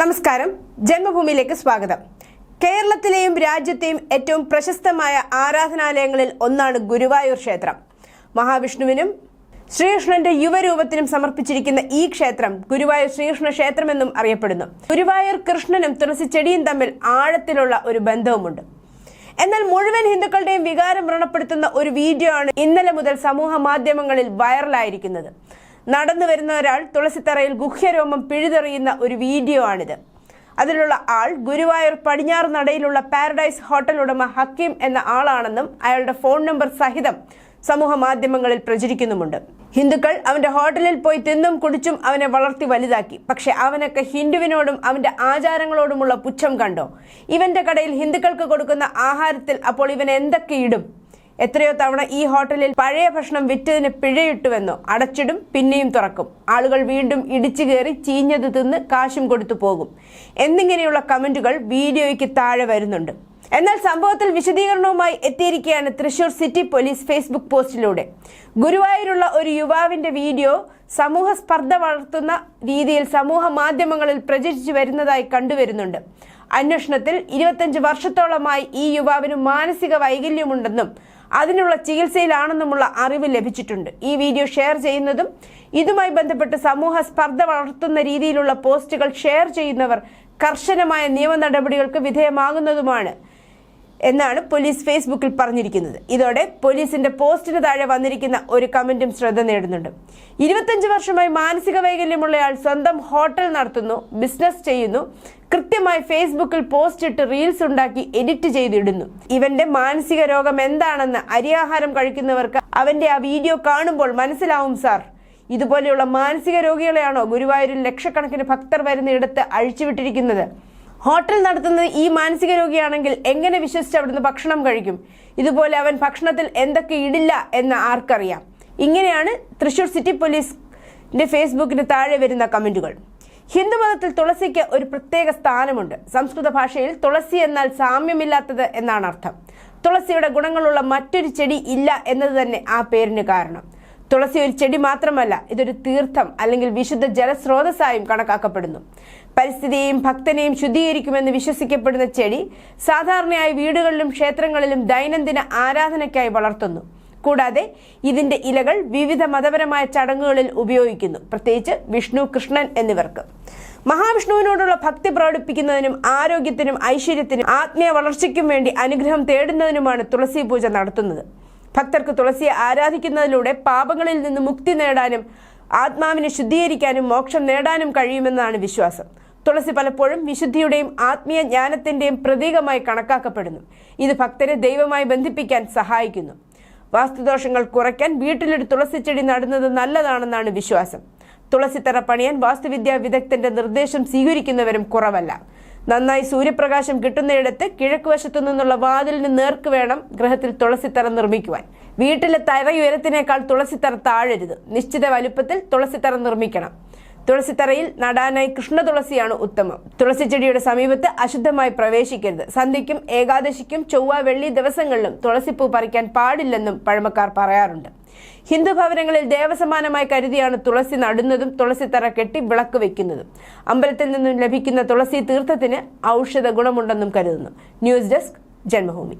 നമസ്കാരം. ജന്മഭൂമിയിലേക്ക് സ്വാഗതം. കേരളത്തിലെയും രാജ്യത്തെയും ഏറ്റവും പ്രശസ്തമായ ആരാധനാലയങ്ങളിൽ ഒന്നാണ് ഗുരുവായൂർ ക്ഷേത്രം. മഹാവിഷ്ണുവിനും ശ്രീകൃഷ്ണന്റെ യുവരൂപത്തിനും സമർപ്പിച്ചിരിക്കുന്ന ഈ ക്ഷേത്രം ഗുരുവായൂർ ശ്രീകൃഷ്ണ ക്ഷേത്രമെന്നും അറിയപ്പെടുന്നു. ഗുരുവായൂർ കൃഷ്ണനും തുളസി ചെടിയും തമ്മിൽ ആഴത്തിലുള്ള ഒരു ബന്ധവുമുണ്ട്. എന്നാൽ മുഴുവൻ ഹിന്ദുക്കളുടെയും വികാരം വ്രണപ്പെടുത്തുന്ന ഒരു വീഡിയോ ആണ് ഇന്നലെ മുതൽ സമൂഹ മാധ്യമങ്ങളിൽ വൈറലായിരിക്കുന്നത്. നടന്നു വരുന്ന ഒരാൾ തുളസിത്തറയിൽ ഗുഹ്യരോമം പിഴുതെറിയുന്ന ഒരു വീഡിയോ ആണിത്. അതിലുള്ള ആൾ ഗുരുവായൂർ പടിഞ്ഞാറ് നടയിലുള്ള പാരഡൈസ് ഹോട്ടൽ ഉടമ ഹക്കീം എന്ന ആളാണെന്നും അയാളുടെ ഫോൺ നമ്പർ സഹിതം സമൂഹ മാധ്യമങ്ങളിൽ പ്രചരിക്കുന്നുമുണ്ട്. ഹിന്ദുക്കൾ അവന്റെ ഹോട്ടലിൽ പോയി തിന്നും കുടിച്ചും അവനെ വളർത്തി വലുതാക്കി. പക്ഷെ അവനൊക്കെ ഹിന്ദുവിനോടും അവന്റെ ആചാരങ്ങളോടുമുള്ള പുച്ഛം കണ്ടോ? ഇവന്റെ കടയിൽ ഹിന്ദുക്കൾക്ക് കൊടുക്കുന്ന ആഹാരത്തിൽ അപ്പോൾ ഇവൻ എന്തൊക്കെ ഇടും? എത്രയോ തവണ ഈ ഹോട്ടലിൽ പഴയ ഭക്ഷണം വിറ്റതിന് പിഴയിട്ടുവെന്നോ അടച്ചിടും പിന്നെയും തുറക്കും. ആളുകൾ വീണ്ടും ഇടിച്ചു കയറി ചീഞ്ഞത് തിന്ന് കാശും കൊടുത്തു പോകും. എന്നിങ്ങനെയുള്ള കമന്റുകൾ വീഡിയോയ്ക്ക് താഴെ വരുന്നുണ്ട്. എന്നാൽ സംഭവത്തിൽ വിശദീകരണവുമായി എത്തിയിരിക്കുകയാണ് തൃശൂർ സിറ്റി പോലീസ് ഫേസ്ബുക്ക് പോസ്റ്റിലൂടെ. ഗുരുവായൂരുള്ള ഒരു യുവാവിന്റെ വീഡിയോ സമൂഹ സ്പർദ്ധ വളർത്തുന്ന രീതിയിൽ സമൂഹ മാധ്യമങ്ങളിൽ പ്രചരിച്ചു വരുന്നതായി കണ്ടുവരുന്നുണ്ട്. അന്വേഷണത്തിൽ ഇരുപത്തഞ്ച് വർഷത്തോളമായി ഈ യുവാവിന് മാനസിക വൈകല്യമുണ്ടെന്നും അതിനുള്ള ചികിത്സയിലാണെന്നുമുള്ള അറിവ് ലഭിച്ചിട്ടുണ്ട്. ഈ വീഡിയോ ഷെയർ ചെയ്യുന്നതും ഇതുമായി ബന്ധപ്പെട്ട് സമൂഹ സ്പർദ്ധ വളർത്തുന്ന രീതിയിലുള്ള പോസ്റ്റുകൾ ഷെയർ ചെയ്യുന്നവർ കർശനമായ നിയമ നടപടികൾക്ക് വിധേയമാകുന്നതുമാണ് എന്നാണ് പോലീസ് ഫേസ്ബുക്കിൽ പറഞ്ഞിരിക്കുന്നത്. ഇതോടെ പോലീസിന്റെ പോസ്റ്റിന് താഴെ വന്നിരിക്കുന്ന ഒരു കമന്റും ശ്രദ്ധ നേടുന്നുണ്ട്. ഇരുപത്തഞ്ച് വർഷമായി മാനസിക വൈകല്യമുള്ളയാൾ സ്വന്തം ഹോട്ടൽ നടത്തുന്നു ബിസിനസ് ചെയ്യുന്നു കൃത്യമായി ഫേസ്ബുക്കിൽ പോസ്റ്റ് ഇട്ട് റീൽസ് ഉണ്ടാക്കി എഡിറ്റ് ചെയ്തിടുന്നു. ഇവന്റെ മാനസിക രോഗം എന്താണെന്ന് അരിയാഹാരം കഴിക്കുന്നവർക്ക് അവന്റെ ആ വീഡിയോ കാണുമ്പോൾ മനസ്സിലാവും സാർ. ഇതുപോലെയുള്ള മാനസിക രോഗികളെയാണോ ഗുരുവായൂരിൽ ലക്ഷക്കണക്കിന് ഭക്തർ വരുന്നിടത്ത് അഴിച്ചുവിട്ടിരിക്കുന്നത്? ഹോട്ടൽ നടത്തുന്നത് ഈ മാനസിക രോഗിയാണെങ്കിൽ എങ്ങനെ വിശ്വസിച്ച് അവിടുന്ന് ഭക്ഷണം കഴിക്കും? ഇതുപോലെ അവൻ ഭക്ഷണത്തിൽ എന്തൊക്കെ ഇടില്ല എന്ന് ആർക്കറിയാം? ഇങ്ങനെയാണ് തൃശൂർ സിറ്റി പോലീസിന്റെ ഫേസ്ബുക്കിന് താഴെ വരുന്ന കമന്റുകൾ. ഹിന്ദുമതത്തിൽ തുളസിക്ക് ഒരു പ്രത്യേക സ്ഥാനമുണ്ട്. സംസ്കൃത ഭാഷയിൽ തുളസി എന്നാൽ സാമ്യമില്ലാത്തത് എന്നാണ് അർത്ഥം. തുളസിയുടെ ഗുണങ്ങളുള്ള മറ്റൊരു ചെടി ഇല്ല എന്നത് തന്നെ ആ പേരിന് കാരണം. തുളസി ഒരു ചെടി മാത്രമല്ല ഇതൊരു തീർത്ഥം അല്ലെങ്കിൽ വിശുദ്ധ ജലസ്രോതസ്സായും കണക്കാക്കപ്പെടുന്നു. പരിസ്ഥിതിയെയും ഭക്തനെയും ശുദ്ധീകരിക്കുമെന്ന് വിശ്വസിക്കപ്പെടുന്ന ചെടി സാധാരണയായി വീടുകളിലും ക്ഷേത്രങ്ങളിലും ദൈനംദിന ആരാധനയ്ക്കായി വളർത്തുന്നു. കൂടാതെ ഇതിന്റെ ഇലകൾ വിവിധ മതപരമായ ചടങ്ങുകളിൽ ഉപയോഗിക്കുന്നു. പ്രത്യേകിച്ച് വിഷ്ണു കൃഷ്ണൻ എന്നിവർക്ക്. മഹാവിഷ്ണുവിനോടുള്ള ഭക്തി പ്രകടിപ്പിക്കുന്നതിനും ആരോഗ്യത്തിനും ഐശ്വര്യത്തിനും ആത്മീയ വളർച്ചയ്ക്കും വേണ്ടി അനുഗ്രഹം തേടുന്നതിനുമാണ് തുളസി പൂജ നടത്തുന്നത്. ഭക്തർക്ക് തുളസിയെ ആരാധിക്കുന്നതിലൂടെ പാപങ്ങളിൽ നിന്ന് മുക്തി നേടാനും ആത്മാവിനെ ശുദ്ധീകരിക്കാനും മോക്ഷം നേടാനും കഴിയുമെന്നാണ് വിശ്വാസം. തുളസി പലപ്പോഴും വിശുദ്ധിയുടെയും ആത്മീയ ജ്ഞാനത്തിന്റെയും പ്രതീകമായി കണക്കാക്കപ്പെടുന്നു. ഇത് ഭക്തരെ ദൈവമായി ബന്ധിപ്പിക്കാൻ സഹായിക്കുന്നു. വാസ്തുദോഷങ്ങൾ കുറയ്ക്കാൻ വീട്ടിലൊരു ചെടി നടുന്നത് നല്ലതാണെന്നാണ് വിശ്വാസം. തുളസിത്തറ പണിയാൻ വാസ്തുവിദ്യാ വിദഗ്ധന്റെ നിർദ്ദേശം സ്വീകരിക്കുന്നവരും കുറവല്ല. നന്നായി സൂര്യപ്രകാശം കിട്ടുന്നയിടത്ത് കിഴക്കുവശത്തു നിന്നുള്ള വാതിലിന് നേർക്ക് വേണം ഗ്രഹത്തിൽ തുളസിത്തറ നിർമ്മിക്കുവാൻ. വീട്ടിലെ തറയുയരത്തിനേക്കാൾ തുളസിത്തറ താഴരുത്. നിശ്ചിത വലുപ്പത്തിൽ തുളസിത്തറ നിർമ്മിക്കണം. തുളസിത്തറയിൽ നടാനായി കൃഷ്ണ തുളസിയാണ് ഉത്തമം. തുളസി ചെടിയുടെ സമീപത്ത് അശുദ്ധമായി പ്രവേശിക്കരുത്. സന്ധ്യയ്ക്കും ഏകാദശിക്കും ചൊവ്വ വെള്ളി ദിവസങ്ങളിലും തുളസിപ്പൂ പറിക്കാൻ പാടില്ലെന്നും പഴമക്കാർ പറയാറുണ്ട്. ഹിന്ദു ഭവനങ്ങളിൽ ദേവസമാനമായി കരുതിയാണ് തുളസി നടുന്നതും തുളസിത്തറ കെട്ടി വിളക്ക് വെക്കുന്നതും. അമ്പലത്തിൽ നിന്നും ലഭിക്കുന്ന തുളസി തീർത്ഥത്തിന് ഔഷധ ഗുണമുണ്ടെന്നും കരുതുന്നു. News desk Janmabhumi.